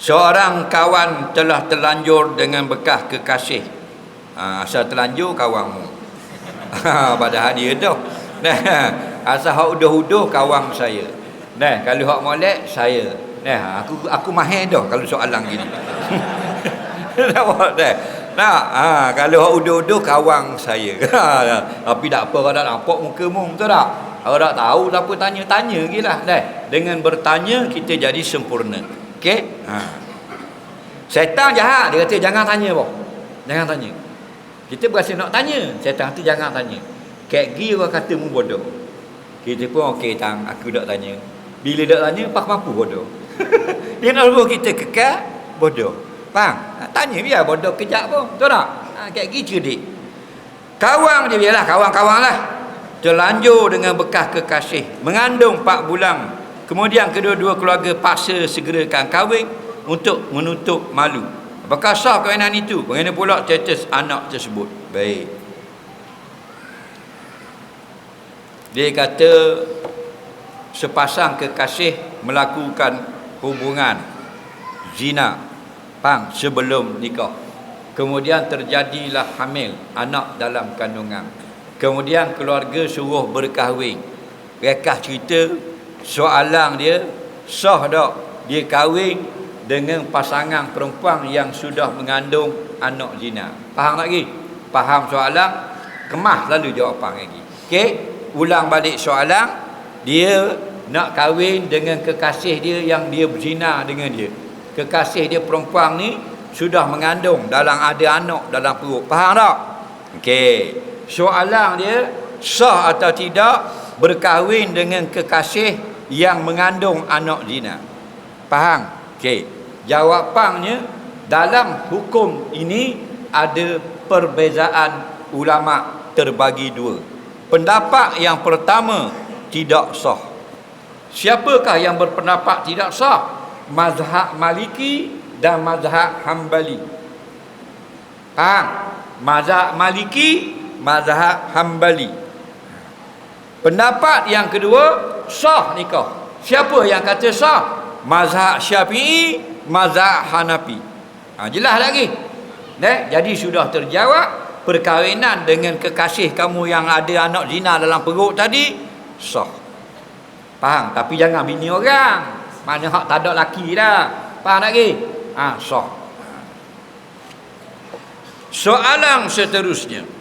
Seorang kawan telah terlanjur dengan bekas kekasih. Ha, asal terlanjur kawanmu. Ha, padahal dia dah. Nah, asal hak udah-udah kawan saya. Nah, kalau hak molek saya. Nah, aku aku mahir dah kalau soalan gini. Dah. Nah, ha, kalau hak udah-udah kawan saya. Tapi tak apa kalau nampak muka mu, betul tak? Kalau tak tahu apa tanya-tanya lagi lah. Dah. Dengan bertanya kita jadi sempurna. Okey? Ha. Setan jahat dia kata jangan tanya boh. Jangan tanya. Kita berasa nak tanya. Setan kata jangan tanya. Kek gi orang kata mu bodoh. Kita pun okey tang aku tak tanya. Bila tak tanya pak mampu bodoh. dia nak suruh kita kekal bodoh. Faham? Ha, tanya biar bodoh kejap pun. Betul tak? Ha, kek gi cerdik. Kawang dia biarlah kawan-kawan lah. Terlanjur dengan bekas kekasih. Mengandung 4 bulan. Kemudian kedua-dua keluarga paksa segerakan kahwin untuk menutup malu. Apakah sah kawinan itu? Bagaimana pula status anak tersebut? Baik. Dia kata sepasang kekasih melakukan hubungan zina pang sebelum nikah. Kemudian terjadilah hamil anak dalam kandungan. Kemudian keluarga suruh berkahwin. Rekah cerita soalan dia sah tak dia kahwin dengan pasangan perempuan yang sudah mengandung anak zina. Faham lagi? Faham soalan? Kemah lalu jawapan lagi. Okey, ulang balik soalan. Dia nak kahwin dengan kekasih dia yang dia berzina dengan dia. Kekasih dia perempuan ni sudah mengandung dalam ada anak dalam perut. Faham tak? Okey. Soalan dia sah atau tidak berkahwin dengan kekasih yang mengandung anak zina. Faham? Okey. Jawapannya dalam hukum ini ada perbezaan ulama terbagi dua. Pendapat yang pertama tidak sah. Siapakah yang berpendapat tidak sah? Mazhab Maliki dan mazhab Hambali. Faham? Mazhab Maliki, mazhab Hambali. Pendapat yang kedua sah nikah. Siapa yang kata sah? Mazhab Syafi'i, mazhab Hanafi. Ha, jelas lagi. Ne? Jadi sudah terjawab perkahwinan dengan kekasih kamu yang ada anak zina dalam perut tadi sah. Faham? Tapi jangan bini orang. Mana hak tak ada laki dah. Faham lagi? Ha, sah. Soalan seterusnya.